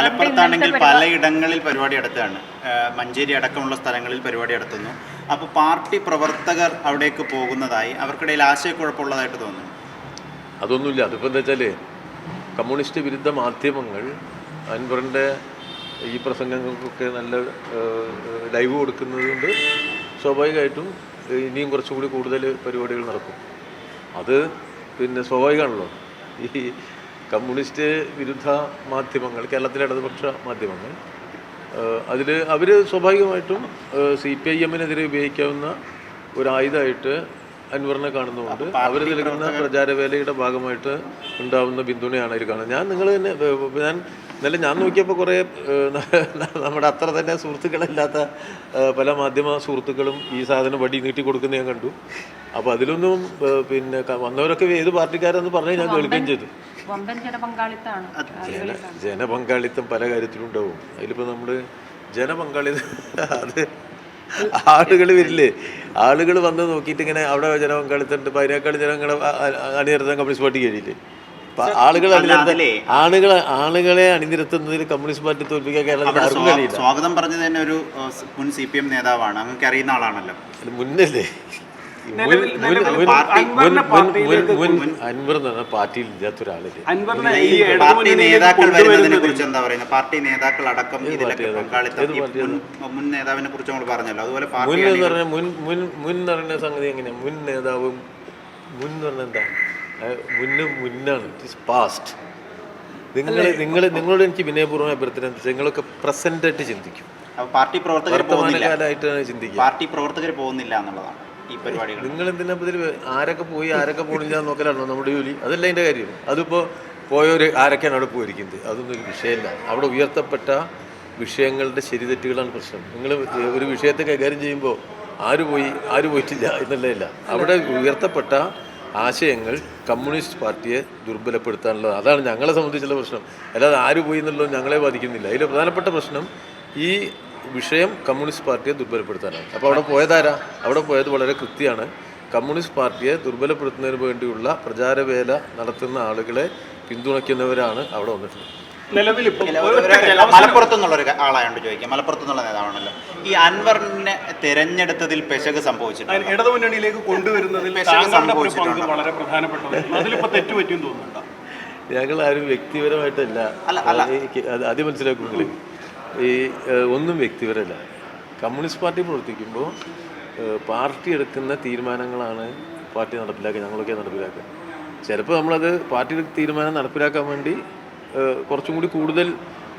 മലപ്പുറത്താണെങ്കിൽ പലയിടങ്ങളിൽ പരിപാടി നടത്തുകയാണ്. മഞ്ചേരി അടക്കമുള്ള സ്ഥലങ്ങളിൽ പരിപാടി നടത്തുന്നു. അപ്പോൾ പാർട്ടി പ്രവർത്തകർ അവിടേക്ക് പോകുന്നതായി അവർക്കിടയിൽ ആശയക്കുഴപ്പമുള്ളതായിട്ട് തോന്നുന്നു. അതൊന്നുമില്ല. അതിപ്പോൾ എന്താ വെച്ചാൽ കമ്മ്യൂണിസ്റ്റ് വിരുദ്ധ മാധ്യമങ്ങൾ അൻവറിന്റെ ഈ പ്രസംഗങ്ങൾക്കൊക്കെ നല്ല ലൈവ് കൊടുക്കുന്നത് കൊണ്ട് സ്വാഭാവികമായിട്ടും ഇനിയും കുറച്ചുകൂടി കൂടുതൽ പരിപാടികൾ നടക്കും. അത് പിന്നെ സ്വാഭാവികമാണല്ലോ. ഈ കമ്മ്യൂണിസ്റ്റ് വിരുദ്ധ മാധ്യമങ്ങൾ കേരളത്തിലെ ഇടതുപക്ഷ മാധ്യമങ്ങൾ. അതിൽ അവർ സ്വാഭാവികമായിട്ടും സി പി ഐ എമ്മിനെതിരെ ഉപയോഗിക്കാവുന്ന ഒരു ആയുധമായിട്ട് അൻവറിനെ കാണുന്നതുകൊണ്ട് അവർ നൽകുന്ന പ്രചാരവേലയുടെ ഭാഗമായിട്ട് ഉണ്ടാവുന്ന പിന്തുണയാണ് അതിൽ കാണുന്നത്. ഞാൻ നിങ്ങൾ തന്നെ ഞാൻ ഇന്നലെ ഞാൻ നോക്കിയപ്പോൾ കുറേ നമ്മുടെ അത്ര തന്നെ സുഹൃത്തുക്കളില്ലാത്ത പല മാധ്യമ സുഹൃത്തുക്കളും ഈ സാധനം വടി നീട്ടി കൊടുക്കുന്ന ഞാൻ കണ്ടു. അപ്പോൾ അതിലൊന്നും പിന്നെ വന്നവരൊക്കെ ഏത് പാർട്ടിക്കാരെന്ന് പറഞ്ഞ് ഞാൻ കേൾക്കുകയും ചെയ്തു. വമ്പൻ ജനപങ്കാളിത്തമാണ്. ജന ജനപങ്കാളിത്തം. പല കാര്യത്തിലും ഉണ്ടാവും അതിലിപ്പോൾ നമ്മൾ ജനപങ്കാളിത്തം അത് ആളുകൾ വരില്ലേ? ആളുകൾ വന്ന് നോക്കിയിട്ട് ഇങ്ങനെ അവിടെ ജനപങ്കാളിത്തം ഉണ്ട്. അപ്പോൾ അതിനേക്കാൾ ജനങ്ങൾ അണിനിരത്താൻ കമ്മ്യൂണിസ്റ്റ് പാർട്ടി കഴിയില്ലേ ആളുകൾ ആളുകൾ ആളുകളെ അണിനിരത്തുന്നതിൽ കമ്മ്യൂണിസ്റ്റ് പാർട്ടി തോൽപ്പിക്കാൻ കേരളത്തിൽ സ്വാഗതം പറഞ്ഞത് തന്നെ ഒരു മുൻ സി പി എം നേതാവാണ്. അങ്ങനെ അറിയുന്ന ആളാണല്ലോ. മുന്നല്ലേ? അൻവർ എന്ന് പറഞ്ഞ പാർട്ടിയിൽ ഇല്ലാത്ത ഒരാളില്ലേ? അൻവറിനെ ഈ പാർട്ടി ഇടതുമുന്നണിയിലേക്ക് നേതാക്കൾ വരുന്നതിനെ കൊണ്ടുവരുന്നതിൽ കുറിച്ച് എന്താ പറയുന്നത്? പാർട്ടി നേതാക്കൾ അടക്കം ഇതിലൊക്കെ പാർട്ടിയാണ്? പങ്കാളിത്തം ഈ? മുൻ മുൻ നേതാവിനെ കുറിച്ച് നമ്മൾ പറഞ്ഞല്ലോ. അതുപോലെ മുൻ പാർട്ടി എന്ന് പറഞ്ഞ മുൻ മുൻ മുൻ എന്ന് പറയുന്ന സംഗതി എങ്ങനെയാ? മുൻ നേതാവും മുൻ എന്ന് പറഞ്ഞാൽ എന്താ? അഹ് മുന്ന് മുന്നാണ്. ഇറ്റ്സ് പാസ്റ്റ് നിങ്ങൾ നിങ്ങൾ നിങ്ങളോട് എനിക്ക് വിനയപൂർവം അഭ്യർത്ഥന എന്താ? വെച്ചാൽ നിങ്ങളൊക്കെ പ്രസന്റ് ആയിട്ട് ചിന്തിക്കും. അപ്പോൾ പാർട്ടി പ്രവർത്തകർ പോകുന്നില്ല. വർത്തമാനകാലമായിട്ടാണ് ചിന്തിക്കുക. പാർട്ടി പ്രവർത്തകർ പോകുന്നില്ല എന്നുള്ളതാണ്. ഈ പരിപാടികൾ നിങ്ങൾ എന്തിനാ ഇതിൽ ആരൊക്കെ പോയി ആരൊക്കെ പോണില്ല നോക്കലാണോ നമ്മുടെ ജോലി? അതല്ല അതിന്റെ കാര്യം. അതിപ്പോൾ പോയവർ ആരൊക്കെയാണ് അവിടെ പോയിരിക്കുന്നത്? അതൊന്നും ഒരു വിഷയമല്ല. അവിടെ ഉയർത്തപ്പെട്ട വിഷയങ്ങളുടെ ശരിതെറ്റുകളാണ് പ്രശ്നം. നിങ്ങൾ ഒരു വിഷയത്തെ കൈകാര്യം ചെയ്യുമ്പോൾ ആര് പോയി ആര് പോയിട്ടില്ല എന്നുള്ളതല്ല. അവിടെ ഉയർത്തപ്പെട്ട ആശയങ്ങൾ കമ്മ്യൂണിസ്റ്റ് പാർട്ടിയെ ദുർബലപ്പെടുത്താനുള്ളത്. അതാണ് ഞങ്ങളെ സംബന്ധിച്ചുള്ള പ്രശ്നം. അല്ലാതെ ആര് പോയി എന്നുള്ളത് ഞങ്ങളെ ബാധിക്കുന്നില്ല. അതിൽ പ്രധാനപ്പെട്ട പ്രശ്നം ഈ വിഷയം കമ്മ്യൂണിസ്റ്റ് പാർട്ടിയെ ദുർബലപ്പെടുത്താനാണ്. അപ്പോൾ അവിടെ പോയതാരാ? അവിടെ പോയത് വളരെ കൃത്യമാണ്. കമ്മ്യൂണിസ്റ്റ് പാർട്ടിയെ ദുർബലപ്പെടുത്തുന്നതിന് വേണ്ടിയുള്ള പ്രചാരവേല നടത്തുന്ന ആളുകളെ പിന്തുണയ്ക്കുന്നവരാണ് അവിടെ വന്നിട്ടുള്ളത്. നിലവിൽ മലപ്പുറത്തു നിന്നുള്ളൊരു ആളായോണ്ട് ചോദിക്കാം. മലപ്പുറത്തു നിന്നുള്ള നേതാവാണല്ലോ. ഈ അൻവറിനെ തെരഞ്ഞെടുത്തതിൽ പെശക് സംഭവിച്ചിട്ടുണ്ട്? ഇടതു മുന്നണിയിലേക്ക് കൊണ്ടുവരുന്നതിൽ? വളരെ പ്രധാനപ്പെട്ട അതിലിപ്പോൾ തെറ്റുപറ്റിയും തോന്നുന്നുണ്ടോ? ഞങ്ങൾ ആരും വ്യക്തിപരമായിട്ടല്ല. അല്ല, അല്ല. എനിക്ക് അത് ആദ്യം മനസ്സിലാക്കും നിങ്ങൾ ഈ ഒന്നും വ്യക്തിപരല്ല കമ്മ്യൂണിസ്റ്റ് പാർട്ടി പ്രവർത്തിക്കുമ്പോൾ പാർട്ടി എടുക്കുന്ന തീരുമാനങ്ങളാണ് പാർട്ടി നടപ്പിലാക്കുക ഞങ്ങളൊക്കെ നടപ്പിലാക്കുക. ചിലപ്പോൾ നമ്മളത് പാർട്ടി തീരുമാനം നടപ്പിലാക്കാൻ വേണ്ടി കുറച്ചും കൂടി കൂടുതൽ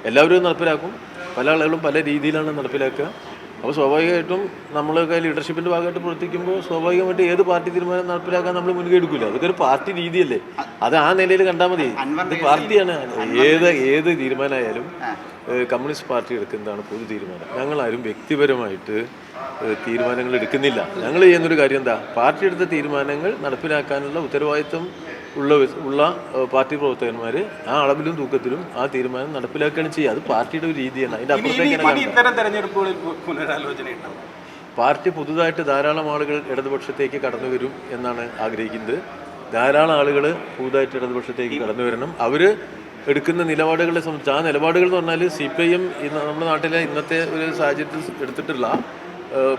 എല്ലാവരും നടപ്പിലാക്കും. പല ആളുകളും പല രീതിയിലാണ് നടപ്പിലാക്കുക. അപ്പോൾ സ്വാഭാവികമായിട്ടും നമ്മളൊക്കെ ലീഡർഷിപ്പിന്റെ ഭാഗമായിട്ട് പ്രവർത്തിക്കുമ്പോൾ സ്വാഭാവികമായിട്ട് ഏത് പാർട്ടി തീരുമാനം നടപ്പിലാക്കാൻ നമ്മൾ മുൻകൈ എടുക്കില്ല. അതൊക്കെ ഒരു പാർട്ടി രീതിയല്ലേ. അത് ആ നിലയിൽ കണ്ടാൽ മതി. പാർട്ടിയാണ്. ഏത് ഏത് തീരുമാനമായാലും കമ്മ്യൂണിസ്റ്റ് പാർട്ടി എടുക്കുന്നതാണ് പൊതു തീരുമാനം. ഞങ്ങളാരും ആരും വ്യക്തിപരമായിട്ട് തീരുമാനങ്ങൾ എടുക്കുന്നില്ല. ഞങ്ങൾ ചെയ്യുന്നൊരു കാര്യം എന്താ? പാർട്ടി എടുത്ത തീരുമാനങ്ങൾ നടപ്പിലാക്കാനുള്ള ഉത്തരവാദിത്വം ഉള്ള ഉള്ള പാർട്ടി പ്രവർത്തകന്മാർ ആ അളവിലും തൂക്കത്തിലും ആ തീരുമാനം നടപ്പിലാക്കുകയാണ് ചെയ്യുക. അത് പാർട്ടിയുടെ ഒരു രീതിയാണ്. അതിന്റെ അപ്പുറത്തേക്ക് ഇനി ഇനി ഇത്തരം തെരഞ്ഞെടുപ്പുകളിൽ പുനരാലോചന പാർട്ടി പുതുതായിട്ട് ധാരാളം ആളുകൾ ഇടതുപക്ഷത്തേക്ക് കടന്നു വരും എന്നാണ് ആഗ്രഹിക്കുന്നത്. ധാരാളം ആളുകൾ പുതുതായിട്ട് ഇടതുപക്ഷത്തേക്ക് കടന്നു വരണം. അവർ എടുക്കുന്ന നിലപാടുകളെ സംബന്ധിച്ച് ആ നിലപാടുകൾ എന്ന് പറഞ്ഞാൽ സി പി ഐ എം ഇന്ന് നമ്മുടെ നാട്ടിലെ ഇന്നത്തെ ഒരു സാഹചര്യത്തിൽ എടുത്തിട്ടുള്ള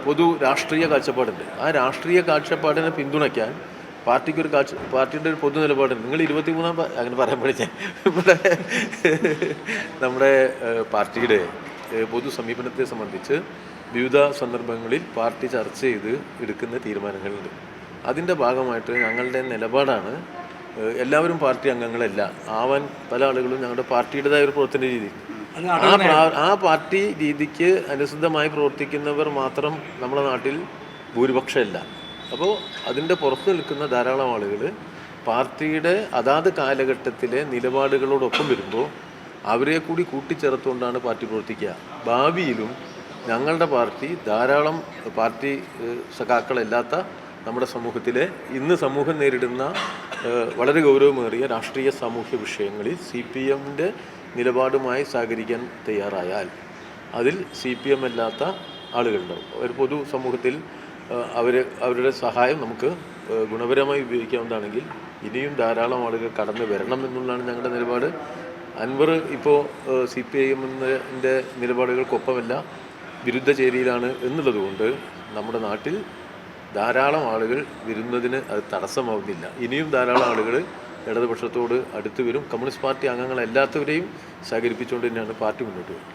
പൊതു രാഷ്ട്രീയ കാഴ്ചപ്പാടുണ്ട്. ആ രാഷ്ട്രീയ കാഴ്ചപ്പാടിനെ പിന്തുണയ്ക്കാൻ പാർട്ടിക്ക് ഒരു കാഴ്ച പാർട്ടിയുടെ ഒരു പൊതു നിലപാടുണ്ട്. നിങ്ങൾ ഇരുപത്തിമൂന്നാം മൂന്നാം അങ്ങനെ പറയാൻ പഠിച്ചേ ഇവിടെ നമ്മുടെ പാർട്ടിയുടെ പൊതു സമീപനത്തെ സംബന്ധിച്ച് വിവിധ സന്ദർഭങ്ങളിൽ പാർട്ടി ചർച്ച ചെയ്ത് എടുക്കുന്ന തീരുമാനങ്ങളുണ്ട്. അതിന്റെ ഭാഗമായിട്ട് ഞങ്ങളുടെ നിലപാടാണ് എല്ലാവരും പാർട്ടി അംഗങ്ങളല്ല. ആവാൻ പല ആളുകളും ഞങ്ങളുടെ പാർട്ടിയുടേതായ ഒരു പ്രവർത്തന രീതി. ആ ആ പാർട്ടി രീതിക്ക് അനുസൃതമായി പ്രവർത്തിക്കുന്നവർ മാത്രം നമ്മുടെ നാട്ടിൽ ഭൂരിപക്ഷമല്ല. അപ്പോൾ അതിന്റെ പുറത്ത് നിൽക്കുന്ന ധാരാളം ആളുകൾ പാർട്ടിയുടെ അതാത് കാലഘട്ടത്തിലെ നിലപാടുകളോടൊപ്പം വരുമ്പോൾ അവരെ കൂടി കൂട്ടിച്ചേർത്തുകൊണ്ടാണ് പാർട്ടി പ്രവർത്തിക്കുക. ഭാവിയിലും ഞങ്ങളുടെ പാർട്ടി ധാരാളം പാർട്ടി സഖാക്കളല്ലാത്ത നമ്മുടെ സമൂഹത്തിൽ ഇന്ന് സമൂഹം നേരിടുന്ന വളരെ ഗൗരവമേറിയ രാഷ്ട്രീയ സാമൂഹ്യ വിഷയങ്ങളിൽ സി പി എമ്മിന്റെ നിലപാടുമായി സഹകരിക്കാൻ തയ്യാറായാൽ അതിൽ സി പി എം അല്ലാത്ത ആളുകളുണ്ടാവും. ഒരു പൊതു സമൂഹത്തിൽ അവർ അവരുടെ സഹായം നമുക്ക് ഗുണപരമായി ഉപയോഗിക്കാവുന്നതാണെങ്കിൽ ഇനിയും ധാരാളം ആളുകൾ കടന്നു വരണം എന്നുള്ളതാണ് ഞങ്ങളുടെ നിലപാട്. അൻവർ ഇപ്പോൾ സി പി ഐ എമ്മിന്റെ നിലപാടുകൾക്കൊപ്പമല്ല വിരുദ്ധ ചേരിയിലാണ് എന്നുള്ളതുകൊണ്ട് നമ്മുടെ നാട്ടിൽ ധാരാളം ആളുകൾ വരുന്നതിന് അത് തടസ്സമാവുന്നില്ല. ഇനിയും ധാരാളം ആളുകൾ ഇടതുപക്ഷത്തോട് അടുത്ത് വരും. കമ്മ്യൂണിസ്റ്റ് പാർട്ടി അംഗങ്ങളെല്ലാത്തവരെയും സഹകരിപ്പിച്ചുകൊണ്ട് തന്നെയാണ് പാർട്ടി മുന്നോട്ട് പോകുന്നത്.